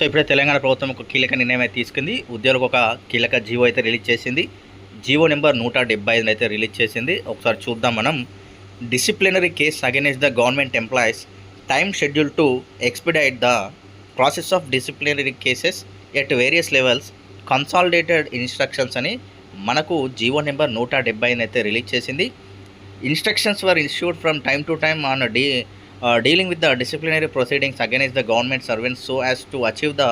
So ఇప్పుడే తెలంగాణ ప్రభుత్వం ఒక కీలక నిర్ణయం అయితే తీసుకుంది. ఉద్యోగులకు ఒక కీలక జీవో అయితే రిలీజ్ చేసింది. జీవో నెంబర్ నూట డెబ్బై ఐదు అయితే రిలీజ్ చేసింది. ఒకసారి చూద్దాం మనం. Disciplinary case against the government employees time schedule to expedite the process of disciplinary cases at various levels consolidated instructions అని మనకు జీవో నెంబర్ నూట డెబ్బై అయితే రిలీజ్ చేసింది. Instructions were institute from time to time on de dealing with the disciplinary proceedings against the government servants so as to achieve the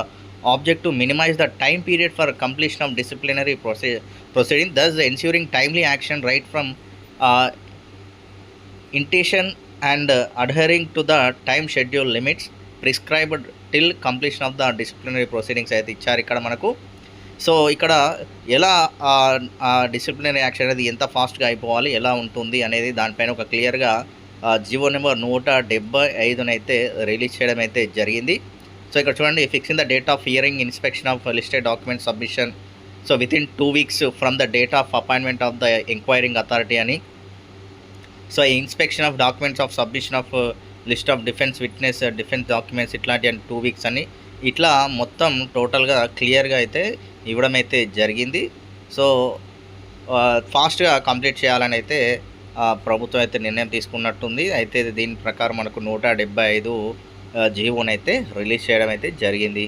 object to minimize the time period for completion of disciplinary proceed proceeding thus ensuring timely action right from intention and adhering to the time schedule limits prescribed till completion of the disciplinary proceedings అయితే ఇచ్చారు ఇక్కడ మనకు. So ఇక్కడ ఎలా disciplinary action అనేది ఎంత ఫాస్ట్గా అయిపోవాలి ఎలా ఉంటుంది అనేది దానిపైన ఒక క్లియర్గా జివో నెంబర్ నూట డెబ్బై ఐదునైతే రిలీజ్ చేయడం అయితే జరిగింది. సో ఇక్కడ చూడండి fixing the date of hearing inspection of listed document submission so within two weeks from the date of appointment of the enquiring authority అని. So inspection of documents of submission of list of defence witness defence documents ఇట్లాంటి అని two weeks అని. ఇట్లా మొత్తం టోటల్గా క్లియర్గా అయితే ఇవ్వడం అయితే జరిగింది. సో ఫాస్ట్గా కంప్లీట్ చేయాలని అయితే ప్రభుత్వం అయితే నిర్ణయం తీసుకున్నట్టుంది. అయితే దీని ప్రకారం మనకు నూట డెబ్బై ఐదు జీవోనైతే రిలీజ్ చేయడం అయితే జరిగింది.